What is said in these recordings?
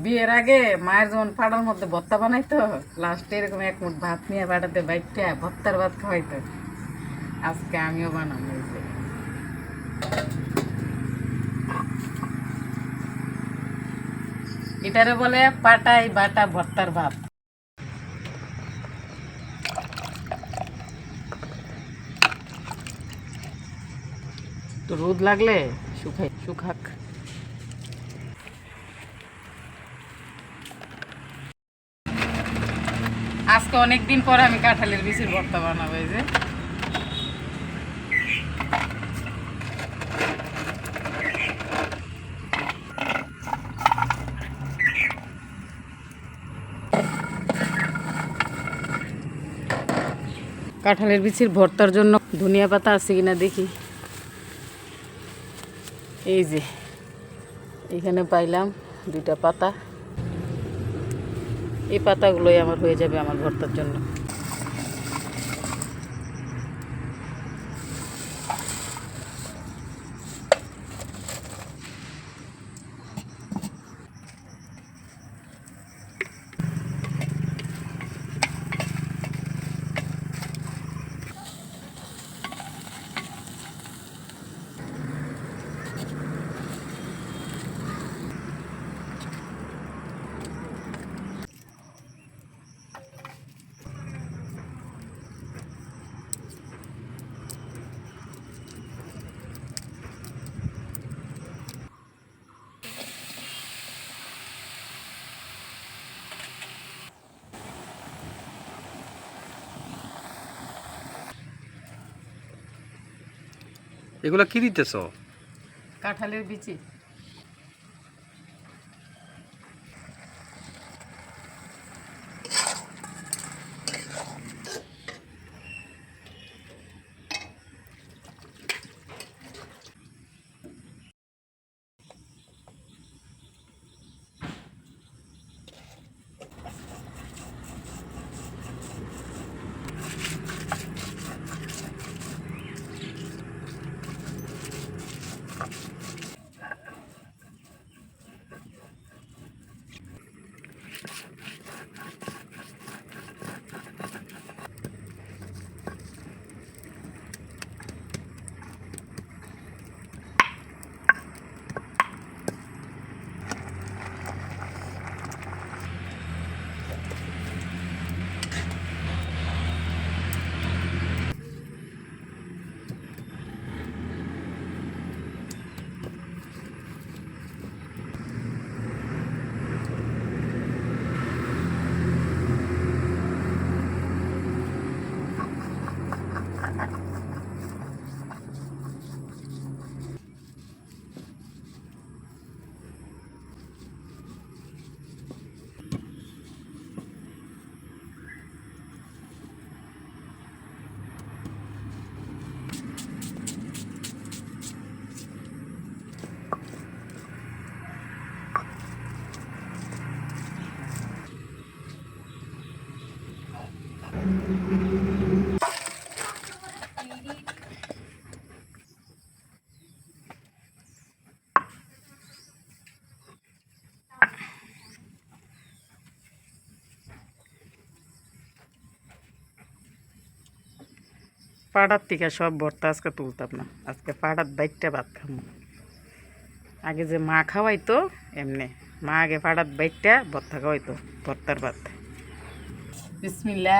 বিয়ের আগে মায়ের যেমন পাড়ার মধ্যে ভত্তা বানাইতো লাস্টে এরকম এক মুঠ ভাত নিয়ে পাঠাতে বাইকটা ভত্তার ভাত খাওয়াইতো। আজকে আমিও এই এটারে বলে পাটাই বাটা ভর্তার ভাত। তো রোদ লাগলে শুকাই, শুকাক। আজকে অনেক দিন পর আমি কাঁঠালের বিচির ভর্তা বানাবো, এই যে। কাঁঠালের বিচির ভর্তার জন্য ধনিয়া পাতা আছে কিনা দেখি। এই যে, এখানে পাইলাম দুইটা পাতা। এই পাতাগুলোই আমার হয়ে যাবে আমার ভর্তার জন্য। এগুলা কি দিতেছ? কাঁঠালের বিচি। পাড়ার থেকে সব ভর্তা আজকে তুলতাম না। আজকে পাড়ার বাইকটা ভাত খাব। আগে যে মা খাওয়াইতো, এমনি। মা আগে পাড়ার বাইকটা ভর্তা খাওয়াইতো, ভর্তার ভাত। বিসমিল্লা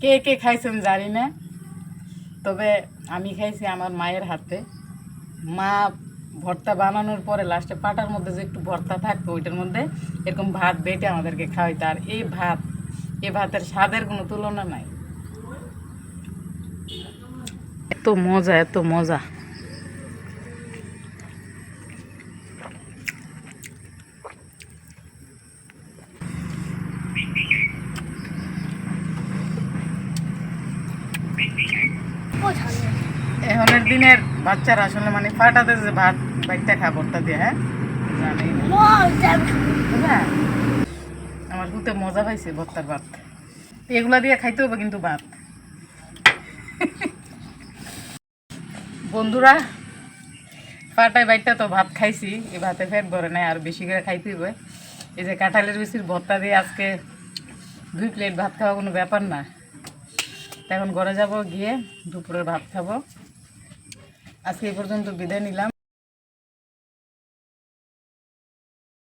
কে কে খাইছেন জানি না, তবে আমি খাইছি আমার মায়ের হাতে। মা ভর্তা বানানোর পরে লাস্টে পাটার মধ্যে যে একটু ভর্তা থাকতো, ওইটার মধ্যে এরকম ভাত বেটে আমাদেরকে খাওয়াইতো। আর এই ভাত এই ভাতের স্বাদের কোনো তুলনা নাই। এত মজা এত মজা। এখনের দিনের বাচ্চারা আসলে মানে ফাটাতে যে ভাত বাইকটা খা ভর্তা দিয়ে হ্যাঁ? জানি আমার হুতে মজা পাইছে ভর্তার ভাত। এগুলা দিয়ে খাইতে হবে কিন্তু ভাত। বন্ধুরা পাটায় বাইটটা তো ভাত খাইছি, এই ভাতে ফেট ভরে নাই, আর বেশি করে খাইতে হবে এই যে কাঁঠালের বেশির ভর্তা দিয়ে আজকে দুই প্লেট ভাত খাওয়া কোনো ব্যাপার না। এখন ঘরে যাব, গিয়ে দুপুরের ভাত খাব। আজকে এই পর্যন্ত বিদায় নিলাম।